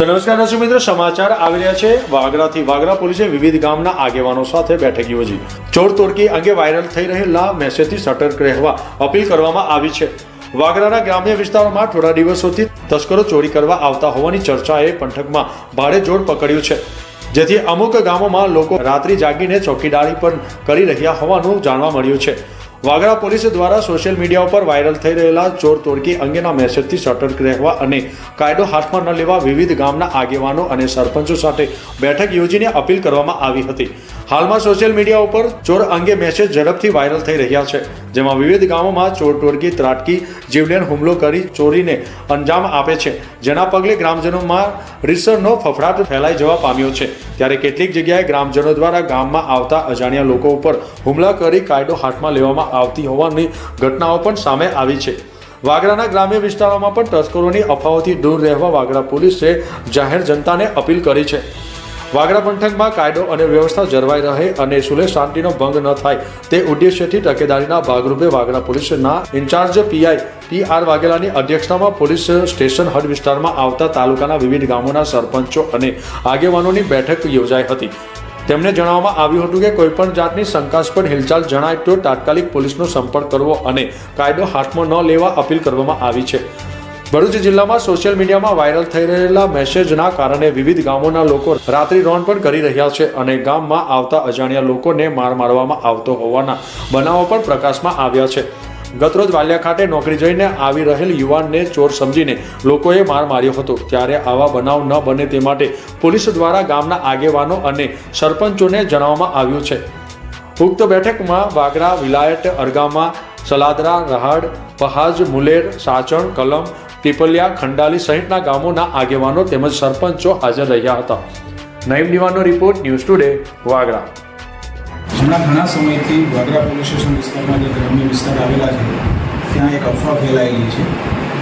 નમસ્કાર દર્શક મિત્રો, સમાચાર આવી રહ્યા છે. વાગરાથી વાગરા પોલીસે વિવિધ ગામના આગેવાનો સાથે બેઠક યોજી. ચોર તોડકી અંગે વાયરલ થઈ રહેલા મેસેજથી સતર્ક રહેવા અપીલ કરવામાં આવી છે. વાગરાના ગ્રામ્ય વિસ્તારોમાં થોડા દિવસોથી તસ્કરો ચોરી કરવા આવતા હોવાની ચર્ચાએ પંથકમાં ભારે જોર પકડ્યું છે. જેથી અમુક ગામોમાં લોકો રાત્રિ જાગીને ચોકીદારી પણ કરી રહ્યા હોવાનું જાણવા મળ્યું છે. વાગરા પોલીસ દ્વારા સોશિયલ મીડિયા ઉપર વાયરલ થઈ રહેલા ચોર તોડકી અંગેના મેસેજથી સતર્ક રહેવા અને કાયદો હાથમાં ન લેવા વિવિધ ગામના આગેવાનો અને સરપંચો સાથે બેઠક યોજીને અપીલ કરવામાં આવી હતી. હાલમાં સોશિયલ મીડિયા ઉપર ચોર અંગે મેસેજ ઝડપથી વાયરલ થઈ રહ્યા છે. જેમાં વિવિધ ગામોમાં ચોર ટોળકી ત્રાટકી, જીવલેણ હુમલો કરી ચોરીને અંજામ આપે છે. જેના પગલે ગ્રામજનોમાં રીસરનો ફફડાટ ફેલાઈ જવા પામ્યો છે. ત્યારે કેટલીક જગ્યાએ ગ્રામજનો દ્વારા ગામમાં આવતા અજાણ્યા લોકો ઉપર હુમલા કરી કાયદો હાથમાં લેવામાં આવતી હોવાની ઘટનાઓ પણ સામે આવી છે. વાગરાના ગ્રામ્ય વિસ્તારોમાં પણ તસ્કરોની અફવાઓથી દૂર રહેવા વાગરા પોલીસે જાહેર જનતાને અપીલ કરી છે. વાગરા પંથકમાં કાયદો અને વ્યવસ્થા જળવાઈ રહે અને સુલે શાંતિનો ભંગ ન થાય, તે ઉદ્દેશ્યથી તકેદારીના ભાગરૂપે વાગડા પોલીસના ઇન્ચાર્જ પીઆઈ પી આર વાઘેલાની અધ્યક્ષતામાં પોલીસ સ્ટેશન હદ વિસ્તારમાં આવતા તાલુકાના વિવિધ ગામોના સરપંચો અને આગેવાનોની બેઠક યોજાઈ હતી. તેમને જણાવવામાં આવ્યું હતું કે કોઈપણ જાતની શંકાસ્પદ હિલચાલ જણાય તો તાત્કાલિક પોલીસનો સંપર્ક કરવો અને કાયદો હાથમાં ન લેવા અપીલ કરવામાં આવી છે. ભરૂચ જિલ્લામાં સોશિયલ મીડિયામાં વાયરલ થઈ રહેલા મેસેજના કારણે વિવિધ ગામોના લોકો રાત્રિ રોન પણ કરી રહ્યા છે અને ગામમાં આવતા અજાણ્યા લોકોને માર મારવામાં આવતો હોવાના બનાવો પણ પ્રકાશમાં આવ્યા છે. ગતરોજ વાલિયા ખાતે નોકરી જઈને આવી રહેલ યુવાનને ચોર સમજીને લોકોએ માર માર્યો હતો. ત્યારે આવા બનાવ ન બને તે માટે પોલીસ દ્વારા ગામના આગેવાનો અને સરપંચોને જણાવવામાં આવ્યું છે. ઉક્ત બેઠકમાં વાગરા, વિલાયત, અરગામા, સલાદરા, રહાડ, પહાજ, મુલેર, સાચણ, કલમ પીપલિયા, ખંડાલી સહિતના ગામોના આગેવાનો તેમજ સરપંચો હાજર રહ્યા હતા. નઈમ દિવાનો રિપોર્ટ ન્યૂઝ ટુડે, વાગરા. હમણાં ઘણા સમયથી વાગરા પોલીસ સ્ટેશન વિસ્તારમાં જે ગ્રામ્ય વિસ્તાર આવેલા છે, ત્યાં એક અફવા ફેલાયેલી છે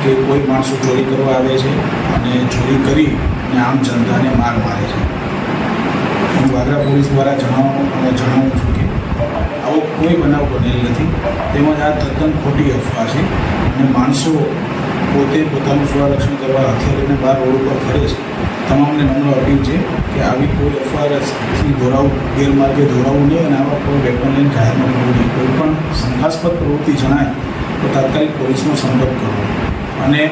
કે કોઈ માણસો ચોરી કરવા આવે છે અને ચોરી કરી અને આમ જનતાને માર મારે છે. હું વાગરા પોલીસ દ્વારા જણાવવા જણાવું છું કે આવો કોઈ બનાવ બનેલ નથી. તેમજ આ તદ્દન ખોટી અફવા છે અને માણસો પોતે પોતાનું સ્વરક્ષણ કરવા હથિયાર લઈને બહાર રોડ ઉપર ફરે છે. તમામને નમ્ર અપીલ છે કે આવી કોઈ એફઆઈઆરથી દોરાવું ગેરમાર્ગે દોરાવવું નહીં અને આવા કોઈ વેપન લઈને જાહેરમાં કરવું નહીં. કોઈ પણ શંકાસ્પદ પ્રવૃત્તિ જણાય તો તાત્કાલિક પોલીસનો સંપર્ક કરવો અને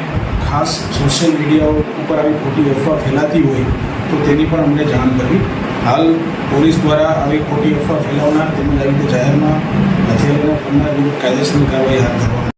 ખાસ સોશિયલ મીડિયા ઉપર આવી ખોટી અફવા ફેલાતી હોય તો તેની પણ અમને જાણ કરવી. હાલ પોલીસ દ્વારા આવી ખોટી અફવા ફેલાવનાર તેમજ આવી રીતે જાહેરમાં હથિયારોના ફરનાર વિરુદ્ધ કાયદેસરની કાર્યવાહી હાથ ધરવામાં